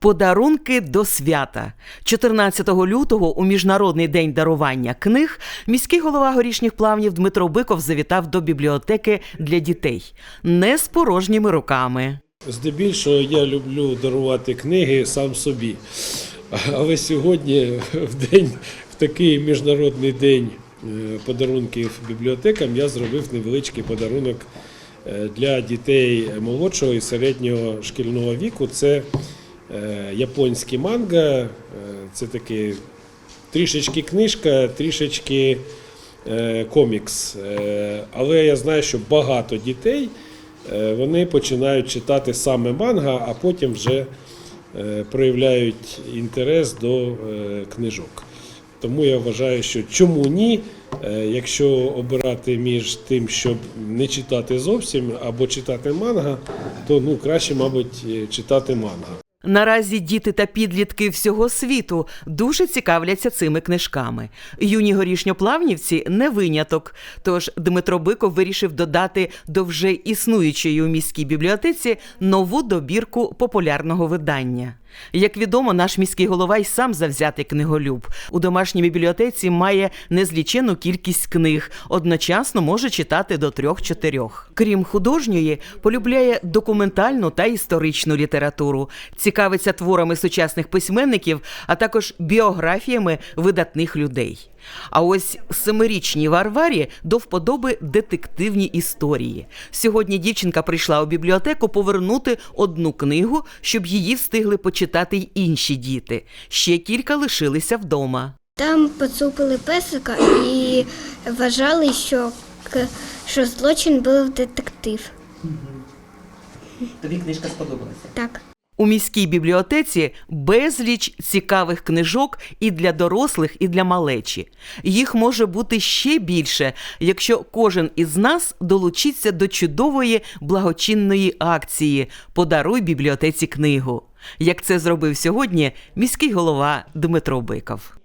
Подарунки до свята 14 лютого у міжнародний день дарування книг міський голова горішніх плавнів Дмитро Биков завітав до бібліотеки для дітей не з порожніми руками. Здебільшого я люблю дарувати книги сам собі. Але сьогодні, в день, в такий міжнародний день е, подарунків бібліотекам, я зробив невеличкий подарунок е, для дітей молодшого і середнього шкільного віку. Це е, японський манга, е, це таке трішечки книжка, трішечки е, комікс. Але я знаю, що багато дітей вони починають читати саме манга, а потім вже проявляють інтерес до книжок. Тому я вважаю, що чому ні, якщо обирати між тим, щоб не читати зовсім або читати манга, то ну краще, мабуть, читати манга. Наразі діти та підлітки всього світу дуже цікавляться цими книжками. Юні горішньоплавнівці не виняток. Тож Дмитро Биков вирішив додати до вже існуючої у міській бібліотеці нову добірку популярного видання. Як відомо, наш міський голова й сам завзятий книголюб. У домашній бібліотеці має незлічену кількість книг, одночасно може читати до трьох-чотирьох. Крім художньої, полюбляє документальну та історичну літературу, цікавиться творами сучасних письменників, а також біографіями видатних людей. А ось семирічній Варварі до вподоби детективні історії. Сьогодні дівчинка прийшла у бібліотеку повернути одну книгу, щоб її встигли почитати й інші діти. Ще кілька лишилися вдома. Там поцупили песика і вважали, що, к- що злочин був детектив. Тобі книжка сподобалася. Так. У міській бібліотеці безліч цікавих книжок і для дорослих, і для малечі. Їх може бути ще більше, якщо кожен із нас долучиться до чудової благочинної акції Подаруй бібліотеці книгу. Як це зробив сьогодні міський голова Дмитро Биков.